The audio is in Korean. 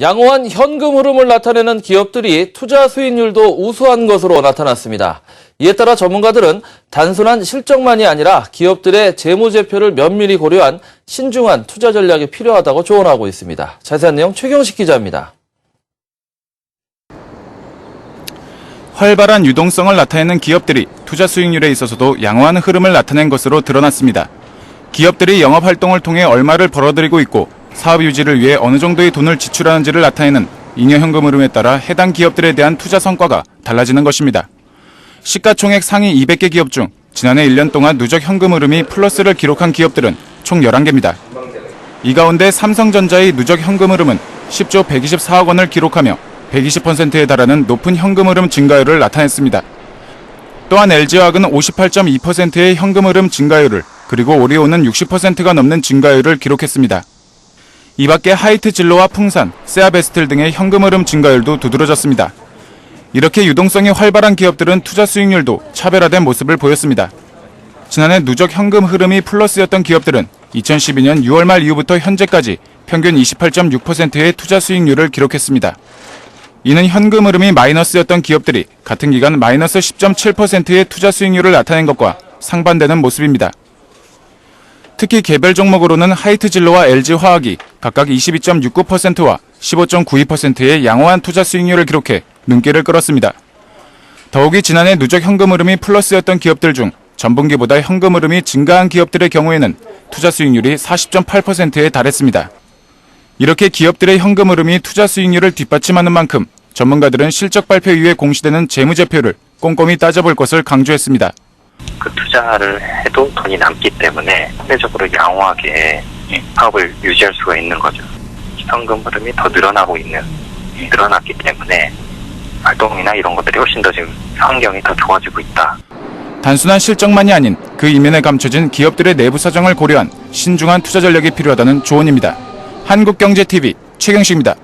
양호한 현금 흐름을 나타내는 기업들이 투자 수익률도 우수한 것으로 나타났습니다. 이에 따라 전문가들은 단순한 실적만이 아니라 기업들의 재무제표를 면밀히 고려한 신중한 투자 전략이 필요하다고 조언하고 있습니다. 자세한 내용 최경식 기자입니다. 활발한 유동성을 나타내는 기업들이 투자 수익률에 있어서도 양호한 흐름을 나타낸 것으로 드러났습니다. 기업들이 영업 활동을 통해 얼마를 벌어들이고 있고 사업 유지를 위해 어느 정도의 돈을 지출하는지를 나타내는 잉여 현금 흐름에 따라 해당 기업들에 대한 투자 성과가 달라지는 것입니다. 시가총액 상위 200개 기업 중 지난해 1년 동안 누적 현금 흐름이 플러스를 기록한 기업들은 총 11개입니다. 이 가운데 삼성전자의 누적 현금 흐름은 10조 124억 원을 기록하며 120%에 달하는 높은 현금 흐름 증가율을 나타냈습니다. 또한 LG화학은 58.2%의 현금 흐름 증가율을 그리고 오리온은 60%가 넘는 증가율을 기록했습니다. 이 밖에 하이트 진로와 풍산, 세아베스텔 등의 현금 흐름 증가율도 두드러졌습니다. 이렇게 유동성이 활발한 기업들은 투자 수익률도 차별화된 모습을 보였습니다. 지난해 누적 현금 흐름이 플러스였던 기업들은 2012년 6월 말 이후부터 현재까지 평균 28.6%의 투자 수익률을 기록했습니다. 이는 현금 흐름이 마이너스였던 기업들이 같은 기간 마이너스 10.7%의 투자 수익률을 나타낸 것과 상반되는 모습입니다. 특히 개별 종목으로는 하이트 진로와 LG 화학이 각각 22.69%와 15.92%의 양호한 투자 수익률을 기록해 눈길을 끌었습니다. 더욱이 지난해 누적 현금 흐름이 플러스였던 기업들 중 전분기보다 현금 흐름이 증가한 기업들의 경우에는 투자 수익률이 40.8%에 달했습니다. 이렇게 기업들의 현금 흐름이 투자 수익률을 뒷받침하는 만큼 전문가들은 실적 발표 이후에 공시되는 재무제표를 꼼꼼히 따져볼 것을 강조했습니다. 그 투자를 해도 돈이 남기 때문에 상대적으로 양호하게 사업을 유지할 수가 있는 거죠. 현금 흐름이 더 늘어나고 있는, 늘어났기 때문에 활동이나 이런 것들이 훨씬 더 지금 환경이 더 좋아지고 있다. 단순한 실적만이 아닌 그 이면에 감춰진 기업들의 내부 사정을 고려한 신중한 투자 전략이 필요하다는 조언입니다. 한국경제TV 최경식입니다.